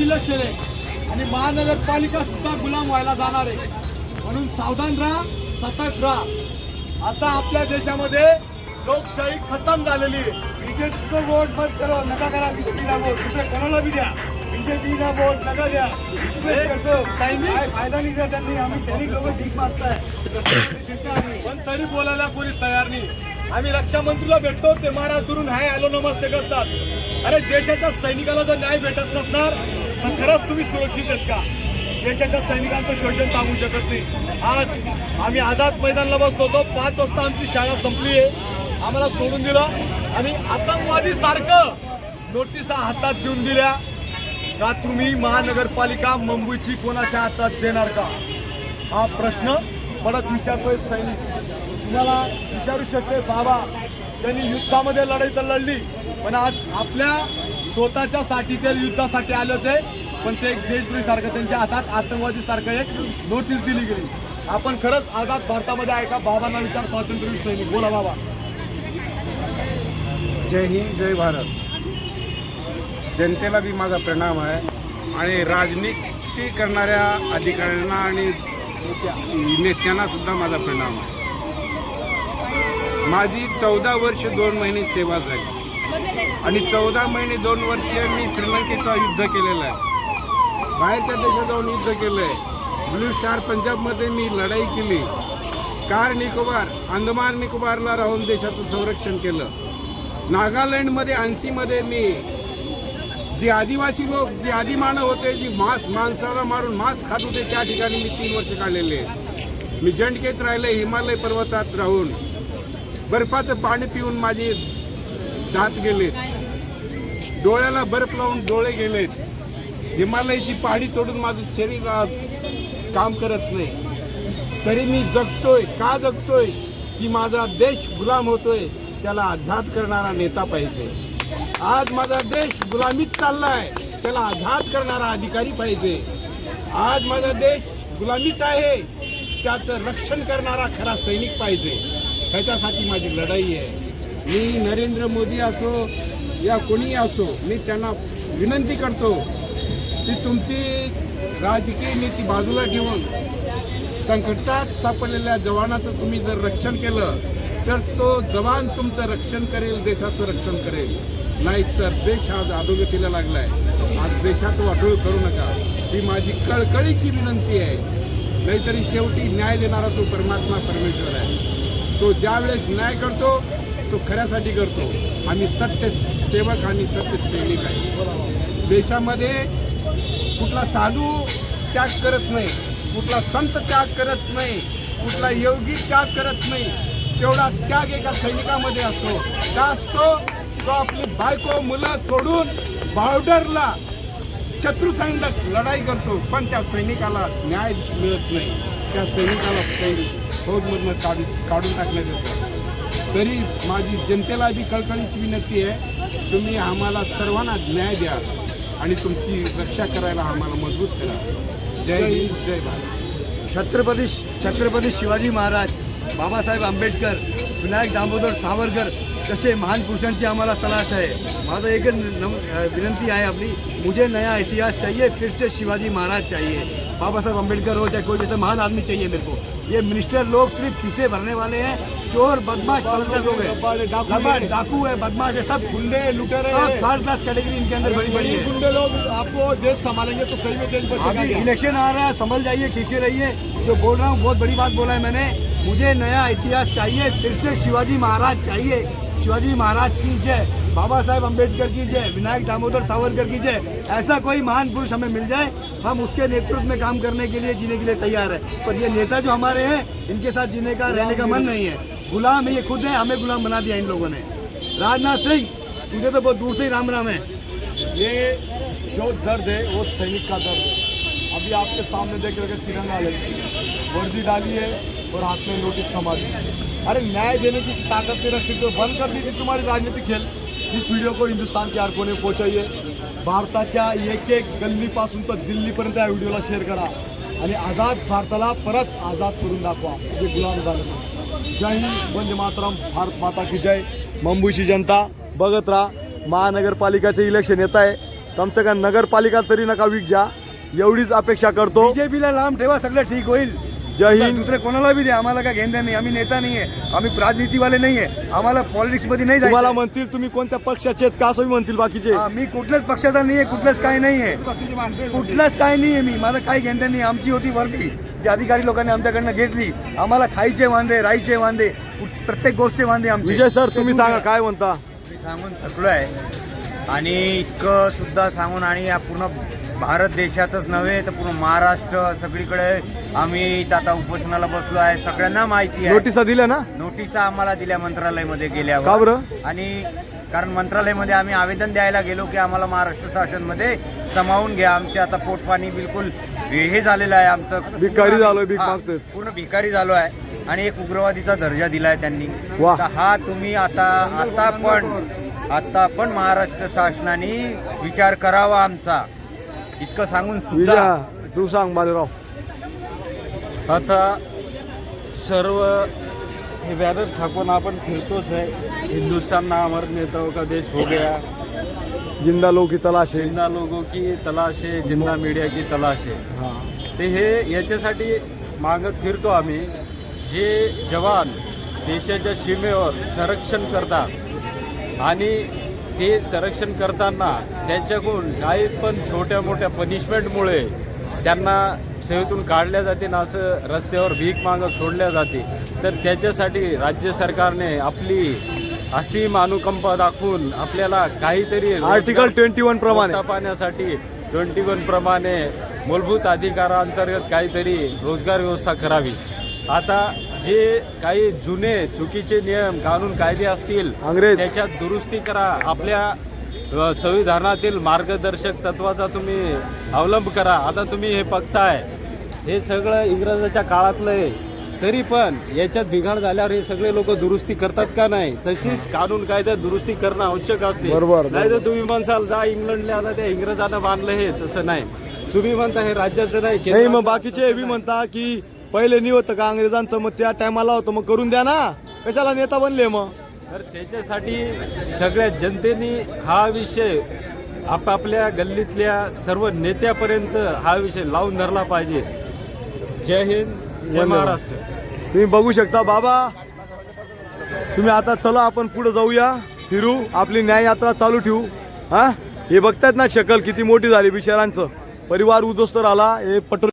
Election आहे आणि महानगरपालिका सुद्धा गुलाम व्हायला जाणार आहे. म्हणून सावधान राहा सतर्क राहा. आता आपल्या देशामध्ये लोकशाही खतम झालेली आहे. बीजेपीचं वोट मत करो नका करा. बीजेपीला वोट. दुसरं कोणाला बी द्या. बीजेपीला वोट नका द्या. करतो. सैनिक? काय फायदा नाही द्या त्यांनी. आम्ही सैनिक लोक भीक मारताय पण तरी बोलायला कोणी तयार नाही. आम्ही रक्षा मंत्रीला भेटतो ते महाराज दुरून हाय आलो नमस्ते करतात. अरे देशाच्या सैनिकाला जर न्याय भेटत नसणार तर खरंच तुम्ही सुरक्षित आहेत का? देशाच्या सैनिकांचं शोषण थांबू शकत नाही. आज आम्ही आझाद मैदानला बसलो होतो. पाच वाजता आमची शाळा संपली आहे. आम्हाला सोडून दिलं. आणि आतंकवादी सारखं नोटिसा हातात देऊन दिल्या. का तुम्ही महानगरपालिका मुंबईची कोणाच्या हातात देणार का? हा प्रश्न परत विचारतोय सैनिक. तुम्हाला विचारू शकते बाबा त्यांनी युद्धामध्ये लढाई तर लढली पण आज आपल्या स्वतःच्या साठी ते युद्धासाठी आले होते पण ते देशद्रोही सारखं त्यांच्या हातात आतंकवादी सारखं एक नोटीस दिली गेली. आपण खरंच आझाद भारतामध्ये आहे का? बाबांना विचार स्वातंत्र्य सैनिक बोला बाबा. जय हिंद जय भारत. जनतेला बी माझा प्रणाम आहे. आणि राजनीती करणाऱ्या अधिकाऱ्यांना आणि नेत्यांना सुद्धा माझा प्रणाम आहे. माझी चौदा वर्ष दोन महिने सेवा झाली. आणि चौदा महिने दोन वर्षीय मी श्रीलंकेचं युद्ध केलेलं आहे. बाहेरच्या देशात जाऊन युद्ध केलं आहे ब्लू स्टार पंजाबमध्ये मी लढाई केली. कार निकोबार अंदमान निकोबारला राहून देशाचं संरक्षण केलं. नागालँडमध्ये ऐंशीमध्ये मी जे आदिवासी लोक जे आदिमानव होते जी मांस माणसाला मारून मांस खात होते त्या ठिकाणी मी तीन वर्ष काढलेले मी जंडकेत राहिले हिमालय पर्वतात राहून. बर्फाचं पाणी पिऊन माझी जात गेलेत. डोळ्याला बर्फ लावून डोळे गेलेत. हिमालयाची पहाडी तोडून माझं शरीर आज काम करत नाही. तरी मी जगतोय का जगतोय? की माझा देश गुलाम होतोय त्याला आझाद करणारा नेता पाहिजे. आज माझा देश गुलामीत चाललाय त्याला आझाद करणारा अधिकारी पाहिजे. आज माझा देश गुलामीत आहे त्याचं रक्षण करणारा खरा सैनिक पाहिजे. ह्याच्यासाठी माझी लढाई आहे. मी नरेंद्र मोदी असो या कोणीही असो मी त्यांना विनंती करतो की तुमची राजकीय नीती बाजूला घेऊन संकटात सापडलेल्या जवानाचं तुम्ही जर रक्षण केलं तर तो जवान तुमचं रक्षण करेल देशाचं रक्षण करेल. नाहीतर देश आज अधोगतीला लागलाय. आज देशाचं वाटोळ करू नका. ही माझी कळकळीची विनंती आहे. नाहीतरी शेवटी न्याय देणारा तो परमात्मा परमेश्वर आहे. तो ज्यावेळेस न्याय करतो तो खऱ्यासाठी करतो. आम्ही सत्य सेवक आणि सत्य सैनिक आहे. देशामध्ये कुठला साधू त्याग करत नाही कुठला संत त्याग करत नाही कुठला योगी त्याग करत नाही तेवढा त्याग एका सैनिकामध्ये असतो. का असतो? तो आपली बायको मुलं सोडून बॉर्डरला शत्रू लढाई करतो. पण त्या सैनिकाला न्याय मिळत नाही. त्या सैनिकाला सैनिक फौजमधनं काढून काढून टाकण्यात येतो. तरी माझी जनतेला जी कळकळीची विनंती आहे तुम्ही आम्हाला सर्वांना न्याय द्या आणि तुमची रक्षा करायला आम्हाला मजबूत करा. जय हिंद जय भारत. छत्रपती छत्रपती शिवाजी महाराज बाबासाहेब आंबेडकर विनायक दामोदर सावरकर तसे महान पुरुषांची आम्हाला तलाश आहे. माझं एकच नम विनंती आहे आपली मुझे नया इतिहास चाहिए फिर से शिवाजी महाराज चाहिए. बाबा साहब अम्बेडकर हो चाहे कोई जैसे हो, महान आदमी चाहिए मेरे को. ये मिनिस्टर लोग सिर्फ खीसे भरने वाले हैं चोर बदमाश तस्कर लोग हैं। डाकू लबाड़, डाकू है बदमाश है सब गुंडे लुटेरे सब हैं। थर्ड क्लास कैटेगरी इनके अंदर बड़ी बड़ी है। गुंडे लोग आपको देश संभालेंगे तो सही में देश बचेगा इलेक्शन आ रहा है संभल जाइए ठीक से रहिए। जो बोल रहा हूँ बहुत बड़ी बात बोला है मैंने। मुझे नया इतिहास चाहिए फिर से शिवाजी महाराज चाहिए। शिवाजी महाराज की जय बाबा साहेब अंबेडकर की जय विनायक दामोदर सावरकर की जय। ऐसा कोई महान पुरुष हमें मिल जाए हम उसके नेतृत्व में काम करने के लिए जीने के लिए तैयार है। पर ये नेता जो हमारे हैं इनके साथ जीने का रहने का मन नहीं है। गुलाम है ये खुद है हमें गुलाम बना दिया इन लोगों ने। राजनाथ सिंह तुझे तो बहुत दूर से ही राम राम है। ये जो दर्द है वो सैनिक का दर्द है। अभी आपके सामने देख रहे हो तिरंगा लगे वर्दी डाली है और हाथ में नोटिस थमा दी अरे न्याय देने की ताकत नहीं रखती तो बंद कर दीजिए तुम्हारी राजनीतिक खेल। इस वीडियो को हिंदुस्तान के हर कोने भारताच्या एक एक गल्लीपासून तर दिल्लीपर्यंत या व्हिडिओला शेअर करा. आणि आझाद भारताला परत आझाद करून दाखवा. जे गुलाम झाले. जय हिंद वंदे मातरम भारत माता की जय। मुंबईची जनता बघत राहा महानगरपालिकाचे इलेक्शन येत आहे. कम से कम नगरपालिका तरी नका वीक जा. एवढीच अपेक्षा करतो. बीजेपीला लांब ठेवा सगळं ठीक होईल. जय हिंद. दुसरे कोणाला बी द्या आम्हाला काय घेणं नाही आम्ही नेता नाहीये आम्ही राजनीतीवाले नाहीये आम्हाला पॉलिटिक्समध्ये नाही तुम्हाला म्हणतील तुम्ही कोणत्या पक्षाचे आहेत का असं म्हणतील बाकीचे? हा, मी कुठल्याच पक्षाचा नाहीये कुठलंच काही नाहीये. कुठलंच काही नाहीये मी माझं काही घेणं नाही आमची होती वर्दी. जी अधिकारी लोकांनी आमच्याकडनं घेतली आम्हाला खायचे वांदे राहायचे वांदे प्रत्येक गोष्टचे वांदे आमचे. विजय सर तुम्ही सांगा. काय म्हणता? मी सांगून थकलो आहे आणि इतकं सुद्धा सांगून आणि या पूर्ण भारत देशातच नव्हे तर पूर्ण महाराष्ट्र सगळीकडे आम्ही इथं आता उपोषणाला बसलो आहे. सगळ्यांना माहिती आहे. नोटिसा दिल्या ना? नोटिसा आम्हाला दिल्या मंत्रालयामध्ये गेल्यावर? आणि कारण मंत्रालयामध्ये आम्ही आवेदन द्यायला गेलो की आम्हाला महाराष्ट्र शासनमध्ये समावून घ्या. आमचे आता पोटपाणी बिलकुल हे झालेलं आहे आमचं. भिकारी झालोय, भीक हा, मागतोय. पूर्ण भिकारी झालो आहे. आणि एक उग्रवादीचा दर्जा दिलाय त्यांनी. वाह. तर हा तुम्ही आता आता पण आता पण महाराष्ट्र शासनाने विचार करावा आमचा. इतकं सांगून सुद्धा विजय तू सांग बालेराव. आता सर्व हे बॅनर छापून आपण फिरतोच आहे. हिंदुस्तान ना अमर नेताओं का देश हो गया. जिंदा लोक की तलाश आहे. जिंदा लोगों की तलाश आहे जिंदा मीडिया की तलाश आहे. ते हे याच्यासाठी मागत फिरतो आम्ही जे जवान देशाच्या सीमेवर संरक्षण करतात आणि ते संरक्षण करताना त्यांच्याकडून काही पण छोट्या मोठ्या पनिशमेंटमुळे त्यांना सेवेतून काढल्या जाते ना असं रस्त्यावर भीक मागत सोडल्या जाते तर त्याच्यासाठी राज्य सरकारने आपली असीम अनुकंपा दाखवून आपल्याला काहीतरी आर्टिकल ट्वेंटी वन प्रमाणे. पोटा पाण्यासाठी ट्वेंटी वन प्रमाणे मूलभूत अधिकारांतर्गत काहीतरी रोजगार व्यवस्था करावी. आता जे काही जुने चुकीचे नियम कानून कायदे असतील अंग्रेज. त्याच्यात दुरुस्ती करा. आपल्या संविधानातील मार्गदर्शक तत्वाचा तुम्ही अवलंब करा. आता तुम्ही हे बघताय. हे सगळं इंग्रजाच्या काळातलं आहे. तरी पण याच्यात बिघाड झाल्यावर हे सगळे लोक दुरुस्ती करतात का नाही? तशीच कानून कायद्यात दुरुस्ती करणं आवश्यक असते. बरोबर, नाही तर तुम्ही म्हणसाल जा इंग्लंडला आता त्या इंग्रजानं बांधलं हे. तसं नाही. तुम्ही म्हणता हे राज्याचं नाही नाही केंद्राचं मग बाकीचे हे बी म्हणता की पहिले नाही होतं का अंग्रेजांचं मग त्या टायमाला होतं मग करून द्या ना. कशाला नेता बनले मग? तर त्याच्यासाठी सगळ्या जनतेने हा विषय आपापल्या गल्लीतल्या सर्व नेत्यापर्यंत हा विषय लावून धरला पाहिजे. जय हिंद. जय. महाराष्ट्र. तुम्ही बघू शकता बाबा. तुम्ही आता चला आपण पुढे जाऊया. फिरू आपली न्याय यात्रा चालू ठेवू. हा? हे बघतायत ना शकल किती मोठी झाली बिचारांचं. परिवार उद्ध्वस्त आला हे पटोल